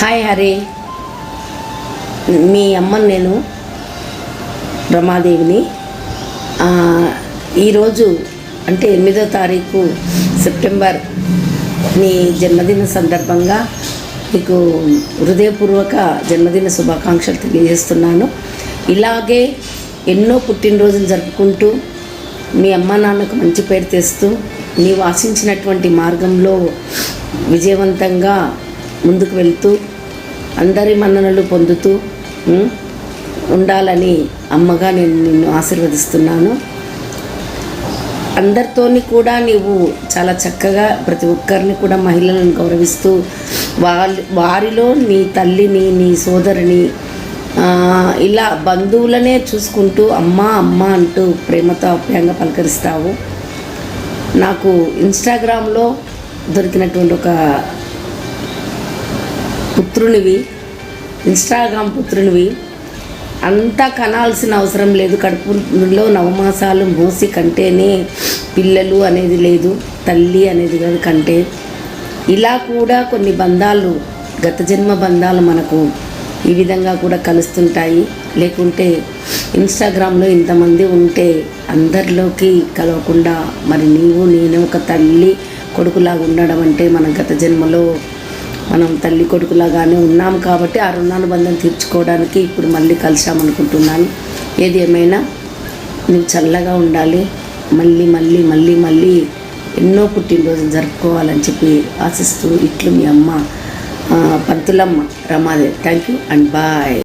Hi Hari. మీ అమ్మ నేను రమాదేవిని ఈరోజు అంటే ఎనిమిదో తారీఖు సెప్టెంబర్ నీ జన్మదిన సందర్భంగా మీకు హృదయపూర్వక జన్మదిన శుభాకాంక్షలు తెలియజేస్తున్నాను. ఇలాగే ఎన్నో పుట్టినరోజులు జరుపుకుంటూ మీ అమ్మ నాన్నకు మంచి పేరు తెస్తూ నీవు ఆశించినటువంటి మార్గంలో విజయవంతంగా ముందుకు వెళ్తూ అందరి మన్ననలు పొందుతూ ఉండాలని అమ్మగా నేను నిన్ను ఆశీర్వదిస్తున్నాను. అందరితోని కూడా నీవు చాలా చక్కగా ప్రతి ఒక్కరిని కూడా మహిళలను గౌరవిస్తూ వారి వారిలో నీ తల్లిని నీ సోదరిని ఇలా బంధువులనే చూసుకుంటూ అమ్మ అమ్మ అంటూ ప్రేమతో ఆప్యాయంగా పలకరిస్తావు. నాకు ఇన్స్టాగ్రామ్లో దొరికినటువంటి ఒక పుత్రునివి ఇన్స్టాగ్రామ్ పుత్రునివి అంతా కనాల్సిన అవసరం లేదు. కడుపులో నవమాసాలు మూసి కంటేనే పిల్లలు అనేది లేదు తల్లి అనేది కాదు కంటే. ఇలా కూడా కొన్ని బంధాలు గత జన్మ బంధాలు మనకు ఈ విధంగా కూడా కలుస్తుంటాయి. లేకుంటే ఇన్స్టాగ్రామ్లో ఇంతమంది ఉంటే అందరిలోకి కలవకుండా మరి నీవు నేను ఒక తల్లి కొడుకులాగా ఉండడం అంటే మన గత జన్మలో మనం తల్లి కొడుకులాగానే ఉన్నాం కాబట్టి ఆ రుణానుబంధం తీర్చుకోవడానికి ఇప్పుడు మళ్ళీ కలిసామనుకుంటున్నాను ఏది ఏమైనా నువ్వు చల్లగా ఉండాలి మళ్ళీ మళ్ళీ మళ్ళీ మళ్ళీ ఎన్నో పుట్టినరోజులు జరుపుకోవాలని చెప్పి ఆశిస్తూ ఇట్లు మీ అమ్మ పంతులమ్మ రమాదే థ్యాంక్ యూ అండ్ బాయ్